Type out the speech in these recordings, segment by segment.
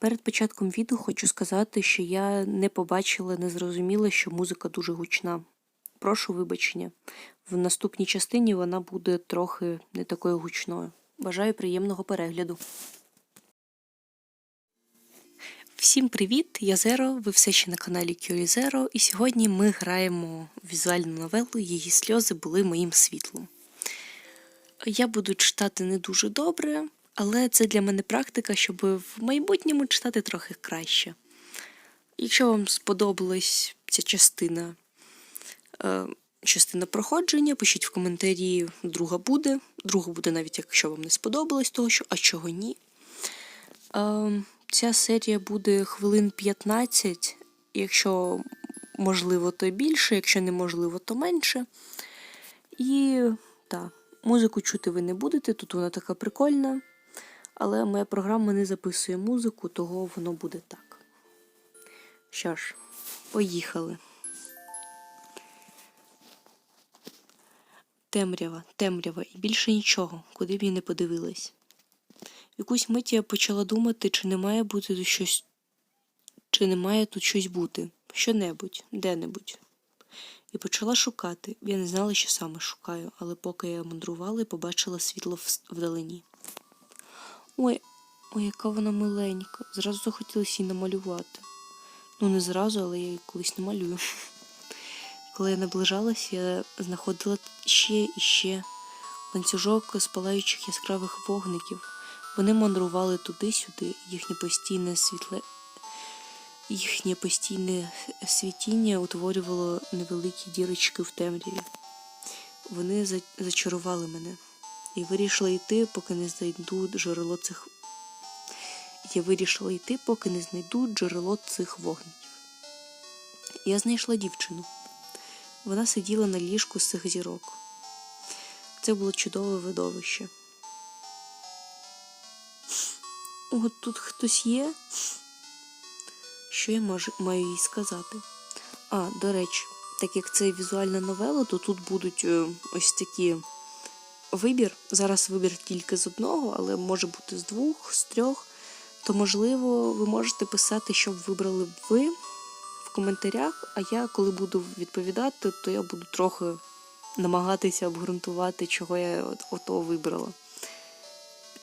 Перед початком відео хочу сказати, що я не побачила, не зрозуміла, що музика дуже гучна. Прошу вибачення. В наступній частині вона буде трохи не такою гучною. Бажаю приємного перегляду. Всім привіт! Я Зеро, ви все ще на каналі Curi Zero, і сьогодні ми граємо візуальну новелу Її сльози були моїм світлом. Я буду читати не дуже добре, але це для мене практика, щоб в майбутньому читати трохи краще. Якщо вам сподобалась ця частина, е, частина проходження, пишіть в коментарі, друга буде. Друга буде навіть якщо вам не сподобалось того, що, а чого ні. Е, Ця серія буде хвилин 15, якщо можливо, то більше, якщо неможливо, то менше. І так, музику чути ви не будете, тут вона така прикольна. Але моя програма не записує музику, того воно буде так. Що ж, поїхали. Темрява, темрява і більше нічого, куди б я не подивилась. Якусь мить я почала думати, чи не має бути тут щось, чи не має тут щось бути, що-небудь, де-небудь. І почала шукати. Я не знала, що саме шукаю, але поки я мандрувала, побачила світло вдалині. Ой, ой, яка вона миленька. Зразу захотілося її намалювати. Ну, не зразу, але я її колись намалюю. Коли я наближалась, я знаходила ще і ще ланцюжок з палаючих яскравих вогників. Вони мандрували туди-сюди, їхнє постійне світле. Їхнє постійне світіння утворювало невеликі дірочки в темряві. Вони зачарували мене і вирішила йти, поки не знайду джерело цих. Я вирішила йти, поки не знайду джерело цих вогників. Я знайшла дівчину. Вона сиділа на ліжку з цих зірок. Це було чудове видовище. О, тут хтось є. Що я можу, маю їй сказати? А, до речі, так як це візуальна новела, то тут будуть е, ось такі вибір. Зараз вибір тільки з одного, але може бути з двох, з трьох. То, можливо, ви можете писати, що б вибрали б ви в коментарях. А я, коли буду відповідати, то я буду трохи намагатися обґрунтувати, чого я от, ото вибрала.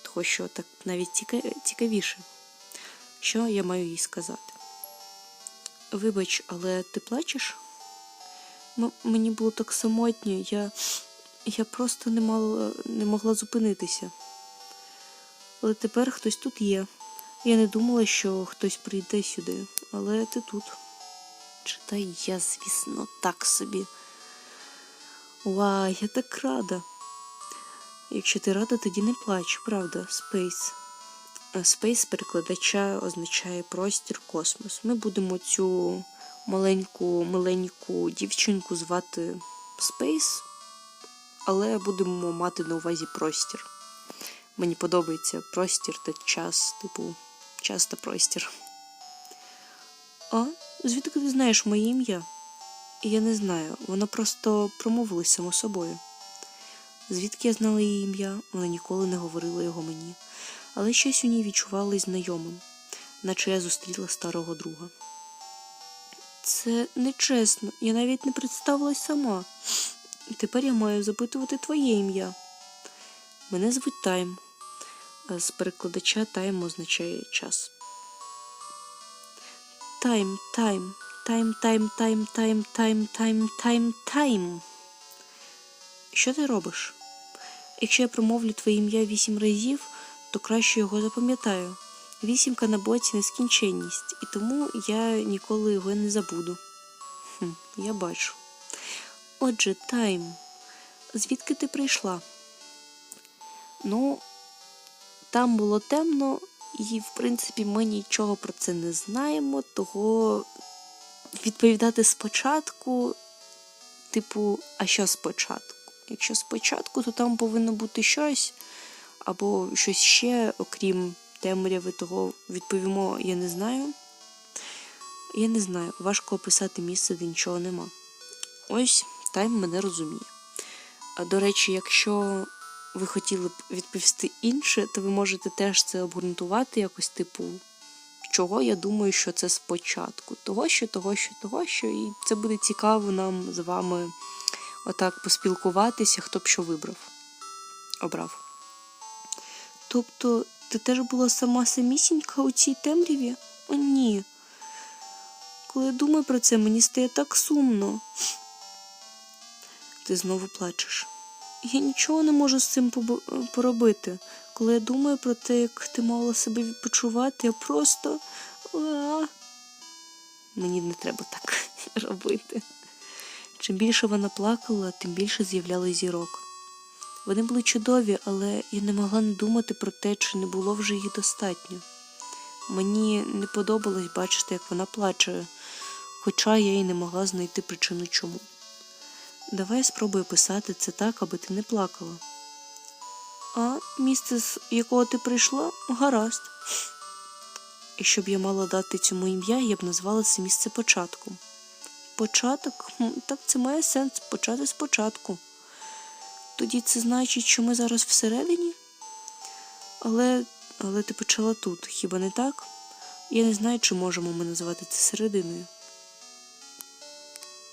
Того, що так навіть цікавіше, що я маю їй сказати. Вибач, але ти плачеш? М мені було так самотньо, я я просто не мала, не могла зупинитися. Але тепер хтось тут є. Я не думала, що хтось прийде сюди, але ти тут. Читай я, звісно, так собі. Ва, я так рада. Якщо ти рада, тоді не плач, правда, Спейс. Спейс перекладача означає простір, космос. Ми будемо цю маленьку, миленьку дівчинку звати Спейс, але будемо мати на увазі простір. Мені подобається простір та час, типу, час та простір. А, звідки ти знаєш моє ім'я? Я не знаю, воно просто промовилось само собою. Звідки я знала її ім'я, вона ніколи не говорила його мені, але щось у ній відчувалось знайомим, наче я зустріла старого друга. Це нечесно, я навіть не представилась сама. Тепер я маю запитувати твоє ім'я. Мене звуть Тайм. З перекладача тайм означає час. Тайм, тайм, тайм, тайм, тайм, тайм, тайм, тайм, тайм, тайм. Що ти робиш? Якщо я промовлю твоє ім'я вісім разів, то краще його запам'ятаю. Вісімка на боці нескінченність, і тому я ніколи його не забуду. Хм, Я бачу. Отже, Тайм, звідки ти прийшла? Ну, там було темно, і, в принципі, ми нічого про це не знаємо, того відповідати спочатку, типу, а що спочатку? Якщо спочатку, то там повинно бути щось, або щось ще, окрім темряви, того відповімо, я не знаю. Я не знаю, важко описати місце, де нічого нема. Ось тайм мене розуміє. До речі, якщо ви хотіли б відповісти інше, то ви можете теж це обґрунтувати якось, типу, чого я думаю, що це спочатку. Того, що, того, що, того, що. І це буде цікаво нам з вами отак поспілкуватися, хто б що вибрав. Обрав. Тобто, ти теж була сама самісінька у цій темряві? О, ні. Коли я думаю про це, мені стає так сумно. Ти знову плачеш. Я нічого не можу з цим поробити. Коли я думаю про те, як ти мала себе відпочивати, я просто. Мені не треба так робити. Чим більше вона плакала, тим більше з'являлось зірок. Вони були чудові, але я не могла не думати про те, чи не було вже їх достатньо. Мені не подобалось бачити, як вона плаче, хоча я й не могла знайти причину чому. Давай я спробую писати це так, аби ти не плакала. А місце, з якого ти прийшла, гаразд. Якщо б я мала дати цьому ім'я, я б назвала це місце початком. Початок? Так це має сенс почати спочатку. Тоді це значить, що ми зараз всередині? Але, але ти почала тут, хіба не так? Я не знаю, чи можемо ми називати це серединою.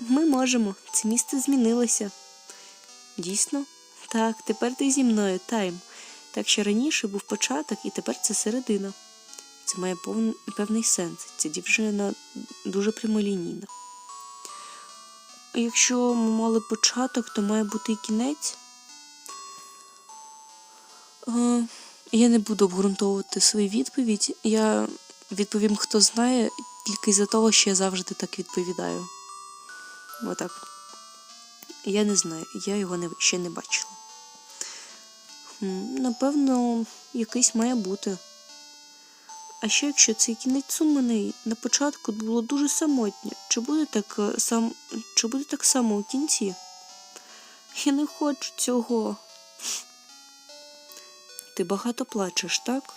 Ми можемо. Це місце змінилося. Дійсно? Так, тепер ти зі мною, Тайм. Так що раніше був початок, і тепер це середина. Це має повн... певний сенс. Ця дівчина дуже прямолінійна. Якщо ми мали початок, то має бути і кінець. Е, Я не буду обґрунтовувати свою відповідь. Я відповім, хто знає, тільки з-за того, що я завжди так відповідаю. Отак. Я не знаю, я його не, ще не бачила. Напевно, якийсь має бути. А що якщо цей кінець сумний на початку було дуже самотньо? Чи буде так е, сам чи буде так само у кінці? Я не хочу цього. Ти багато плачеш, так?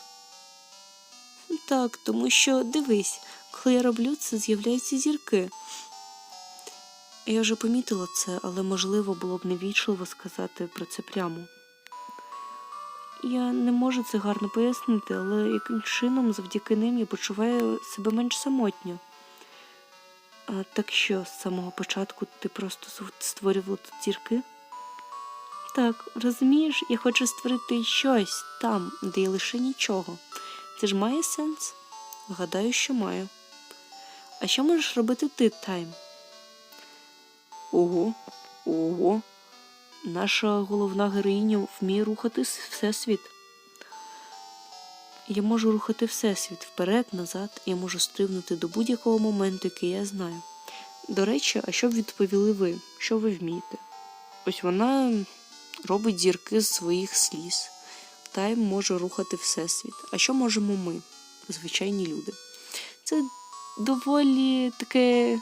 Так, тому що дивись, коли я роблю це, з'являються зірки. Я вже помітила це, але можливо було б невічливо сказати про це прямо. Я не можу це гарно пояснити, але яким чином завдяки ним я почуваю себе менш самотньо. А так що, з самого початку ти просто створювала тут зірки? Так, розумієш, я хочу створити щось там, де є лише нічого. Це ж має сенс? Гадаю, що має. А що можеш робити ти, Тайм? Ого, ого. Наша головна героїня вміє рухати всесвіт. Я можу рухати всесвіт вперед, назад, я можу стрибнути до будь-якого моменту, який я знаю. До речі, а що б відповіли ви? Що ви вмієте? Ось вона робить зірки з своїх сліз. Тайм може рухати всесвіт. А що можемо ми, звичайні люди? Це доволі таке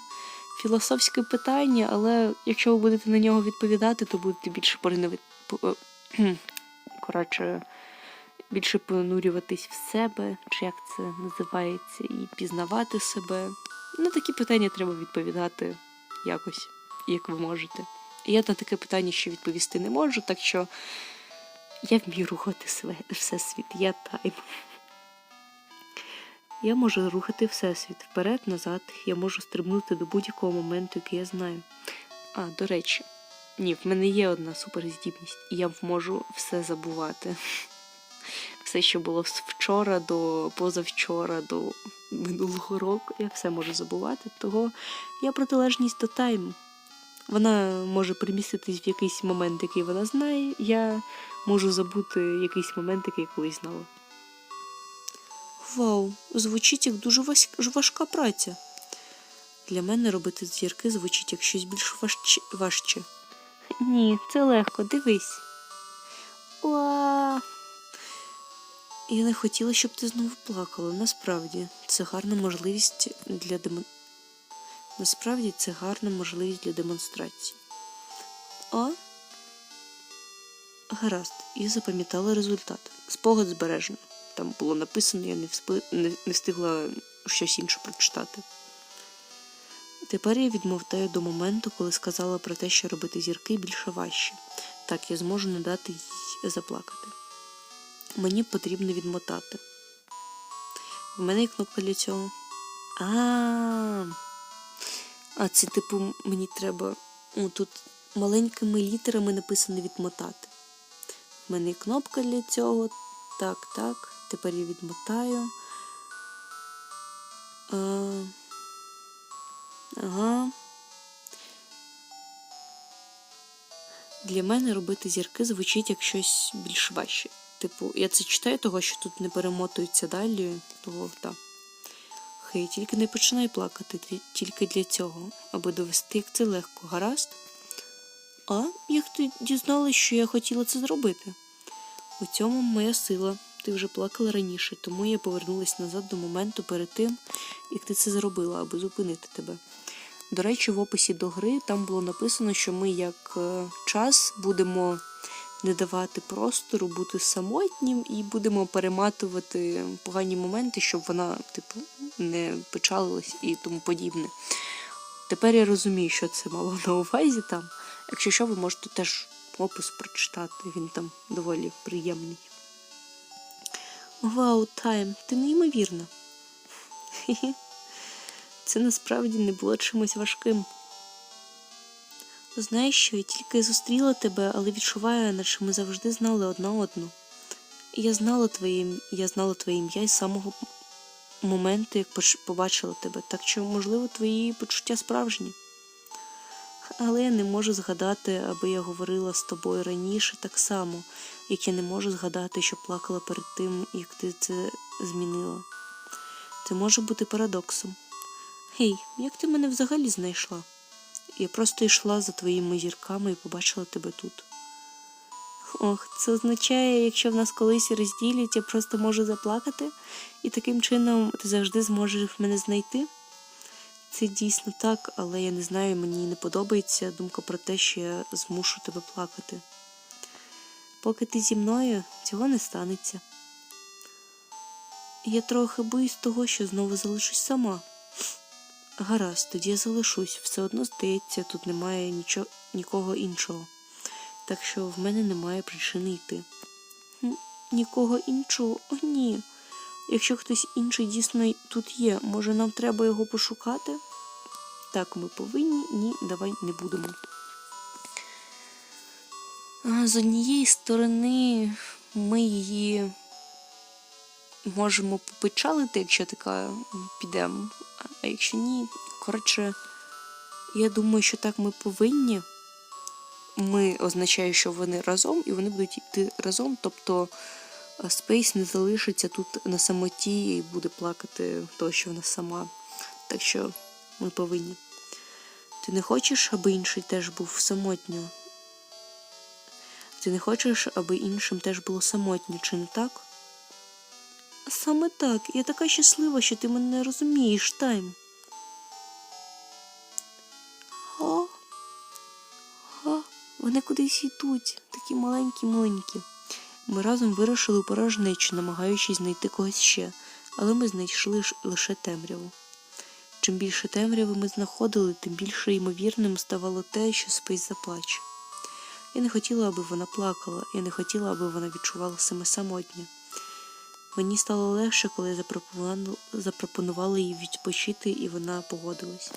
філософське питання, але якщо ви будете на нього відповідати, то будете більше поринувати. Коротше, більше понурюватись в себе, чи як це називається, і пізнавати себе. На такі питання треба відповідати якось, як ви можете. І я на таке питання ще відповісти не можу, так що я вмію рухати све- всесвіт, я тайм. Я можу рухати всесвіт вперед, назад, я можу стрибнути до будь-якого моменту, який я знаю. А, до речі, ні, в мене є одна суперздібність, і я можу все забувати. Все, що було вчора до позавчора, до минулого року, я все можу забувати, того я протилежність до тайму. Вона може переміститись в якийсь момент, який вона знає, я можу забути якийсь момент, який колись знала. Вау, звучить як дуже важка праця. Для мене робити зірки звучить як щось більш важче. важче. Ні, це легко, дивись. Уа. Я не хотіла, щоб ти знову плакала. Насправді, це гарна можливість для демо... Насправді це гарна можливість для демонстрації. А? Гаразд, я запам'ятала результат. Спогад збережено. Там було написано, я не, вспи... не, не встигла щось інше прочитати. Тепер я відмовтаю до моменту, коли сказала про те, що робити зірки більше важче. Так, я зможу не дати їй заплакати. Мені потрібно відмотати. В мене є кнопка для цього. А. А це, типу, мені треба. Ну, тут маленькими літерами написано відмотати. В мене є кнопка для цього. Так, так. Тепер я відмотаю. А... Ага. Для мене робити зірки звучить як щось більш важче. Типу, я це читаю, того, що тут не перемотується далі, того так. Хей, тільки не починай плакати тільки для цього, аби довести, як це легко, гаразд? А як ти дізналась, що я хотіла це зробити? У цьому моя сила. Ти вже плакала раніше, тому я повернулась назад до моменту перед тим, як ти це зробила, аби зупинити тебе. До речі, в описі до гри там було написано, що ми як е, час будемо не давати простору бути самотнім і будемо перематувати погані моменти, щоб вона, типу, не печалилась і тому подібне. Тепер я розумію, що це мало на увазі там. Якщо що, ви можете теж опис прочитати, він там доволі приємний. Вау, Тайм, ти неймовірна. Це насправді не було чимось важким. Знаєш що, я тільки зустріла тебе, але відчуваю, наче ми завжди знали одна одну. Я знала твоє, я знала твоє ім'я із самого моменту, як побачила тебе, так що, можливо, твої почуття справжні. Але я не можу згадати, аби я говорила з тобою раніше так само, як я не можу згадати, що плакала перед тим, як ти це змінила. Це може бути парадоксом. Гей, як ти мене взагалі знайшла? Я просто йшла за твоїми зірками і побачила тебе тут. Ох, це означає, якщо в нас колись розділять, я просто можу заплакати, і таким чином ти завжди зможеш мене знайти. Це дійсно так, але я не знаю, мені не подобається думка про те, що я змушу тебе плакати. Поки ти зі мною, цього не станеться. Я трохи боюсь того, що знову залишусь сама. Гаразд, тоді я залишусь. Все одно здається, тут немає нічого, нікого іншого. Так що в мене немає причини йти. Нікого іншого? О, ні. Якщо хтось інший дійсно тут є, може нам треба його пошукати? Так, ми повинні, ні, давай не будемо. З однієї сторони, ми її можемо попечалити, якщо така підемо. А якщо ні, коротше, я думаю, що так ми повинні. Ми означає, що вони разом, і вони будуть йти разом. Тобто Спейс не залишиться тут на самоті і буде плакати то, що вона сама. Так що ми повинні. Ти не хочеш, аби інший теж був самотньо? Ти не хочеш, аби іншим теж було самотньо, чи не так? Саме так. Я така щаслива, що ти мене розумієш, Тайм. О, о, вони кудись йдуть, такі маленькі-маленькі. Ми разом вирушили у порожнечу, намагаючись знайти когось ще, але ми знайшли лише темряву. Чим більше темряви ми знаходили, тим більше ймовірним ставало те, що Спейс заплаче. Я не хотіла, аби вона плакала, я не хотіла, аби вона відчувала себе самотньо. Мені стало легше, коли я запропонувала їй відпочити, і вона погодилась.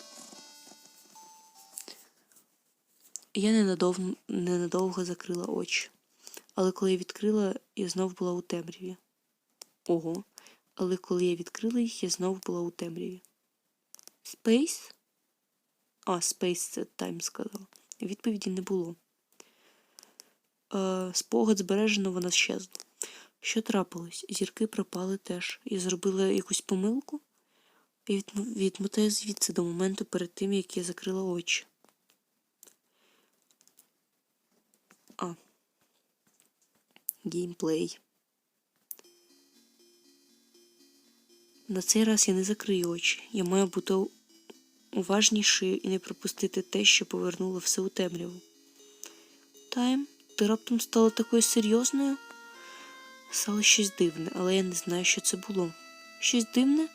Я ненадовго, ненадовго закрила очі, але коли я відкрила, я знов була у темряві. Ого, але коли я відкрила їх, я знов була у темряві. Спейс? А, Спейс це Тайм сказала. Відповіді не було. Е, спогад збережено, вона щезла. Що трапилось? Зірки пропали теж. Я зробила якусь помилку? Відм- відмотаю звідси до моменту перед тим, як я закрила очі. Геймплей. На цей раз я не закрию очі. Я маю бути уважнішою і не пропустити те, що повернуло все у темряву. Тайм, ти раптом стала такою серйозною? Стало щось дивне, але я не знаю, що це було. Щось дивне?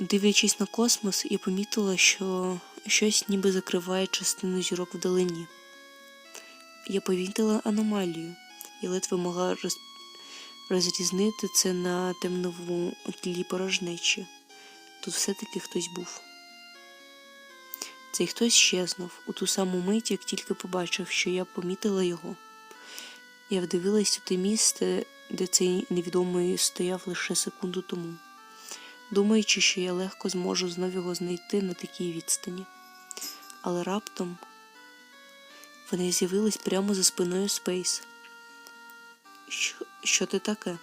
Дивлячись на космос, я помітила, що щось ніби закриває частину зірок вдалині. Я помітила аномалію. Я ледве могла роз... розрізнити це на темновому тлі порожнечі. Тут все-таки хтось був. Цей хтось щезнув у ту саму мить, як тільки побачив, що я помітила його. Я вдивилась у те місце, де цей невідомий стояв лише секунду тому, думаючи, що я легко зможу знов його знайти на такій відстані. Але раптом вони з'явились прямо за спиною Спейс. Що, що ти таке?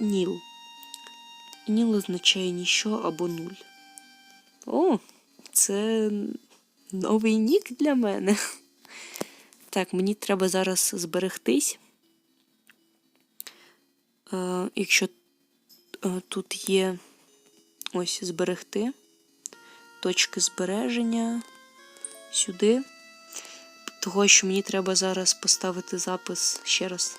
Ніл. Ніл означає ніщо або нуль. О, це новий нік для мене. Так, мені треба зараз зберегтись. Е, якщо е, тут є ось зберегти, точки збереження сюди. Того, що мені треба зараз поставити запис ще раз.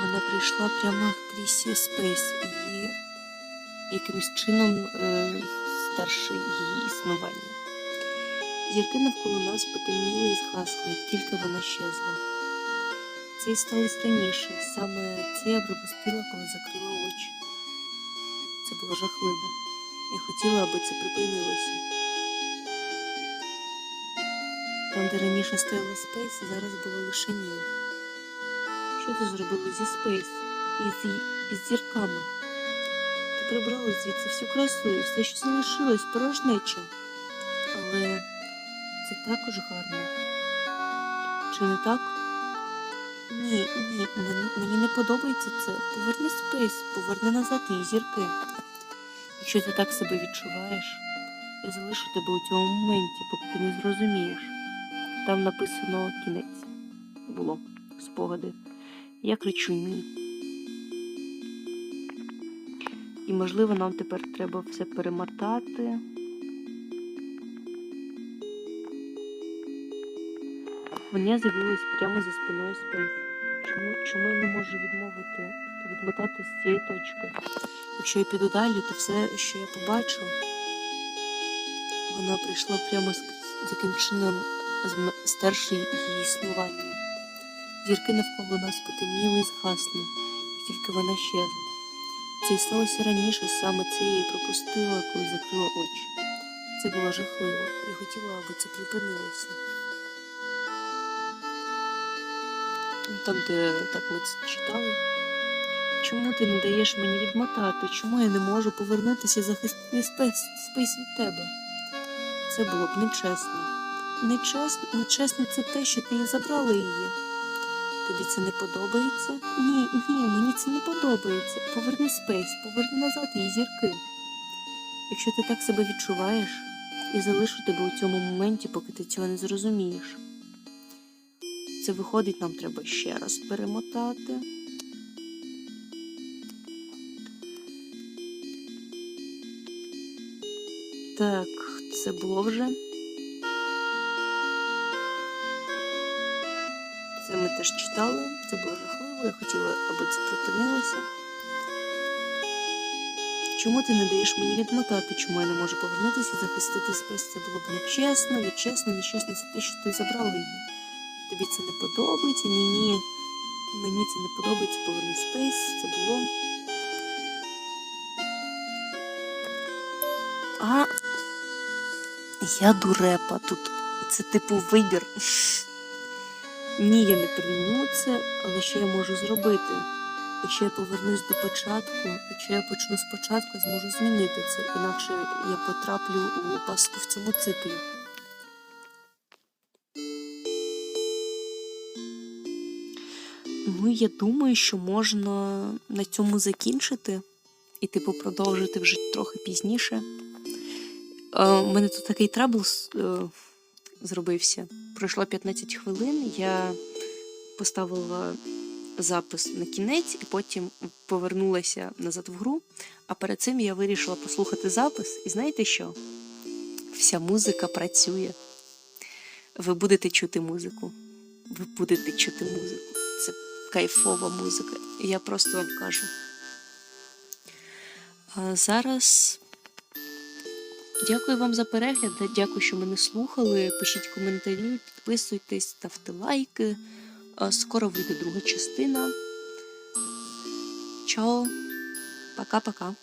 Вона прийшла прямо крізь Спейс і якимось чином е, старше її існування. Зірки навколо нас потемніли і згасли, тільки вона щезла. Це і сталося раніше. Саме це я пропустила, коли закрила очі. Було жахливо. Я хотіла, аби це припинилося. Там, де раніше стояла Спейс, зараз було лише ні. Що ти зробила зі Спейс і з, і з зірками? Ти прибрала звідси всю красу і все, що залишилось, порожнеча. Але це також гарно. Чи не так? Ні, ні, мені, не подобається це. Поверни Спейс, поверни назад її зірки. Якщо ти так себе відчуваєш, я залишу тебе у цьому моменті, поки ти не зрозумієш. Там написано кінець. Було спогади. Я кричу ні. І, можливо, нам тепер треба все перемотати. Вона з'явилась прямо за спиною Спейс. Чому, чому я не можу відмовити, відмотати з цієї точки? Якщо я піду далі, то все, що я побачу, вона прийшла прямо з, яким чином стерши її існування. Зірки навколо нас потемніли і згасли, як тільки вона щезла. Це і сталося раніше, саме це і пропустила, коли закрила очі. Це було жахливо, і хотіла, аби це припинилося. Там, де так ми це читали. Чому ти не даєш мені відмотати? Чому я не можу повернутися і захистити спейс, спейс від тебе? Це було б нечесно. Нечесно, нечесно це те, що ти забрала її. Тобі це не подобається? Ні, ні, мені це не подобається. Поверни спейс, поверни назад її зірки. Якщо ти так себе відчуваєш, і залишу тебе у цьому моменті, поки ти цього не зрозумієш. Це виходить, нам треба ще раз перемотати. Так, це було вже. Це ми теж читали, це було жахливо, я хотіла, аби це припинилося. Чому ти не даєш мені відмотати, чому я не можу повернутися і захистити спейс? Це було б нечесно, нечесно, нечесно, це те, що ти забрала її. Тобі це не подобається, ні, ні. Мені це не подобається, поверни спейс, це було. А я дурепа тут. Це типу вибір. Ні, я не прийму це, але що я можу зробити? Якщо я повернусь до початку, якщо я почну спочатку, я зможу змінити це, інакше я потраплю у пастку в цьому циклі. Ну, я думаю, що можна на цьому закінчити і, типу, продовжити вже трохи пізніше. Е, у мене тут такий трабл е, зробився. Пройшло 15 хвилин, я поставила запис на кінець і потім повернулася назад в гру. А перед цим я вирішила послухати запис, і знаєте що? Вся музика працює. Ви будете чути музику. Ви будете чути музику. Це кайфова музика. Я просто вам кажу. А зараз Дякую вам за перегляд. Дякую, що мене слухали. Пишіть коментарі, підписуйтесь, ставте лайки. Скоро вийде друга частина. Чао. Пока-пока.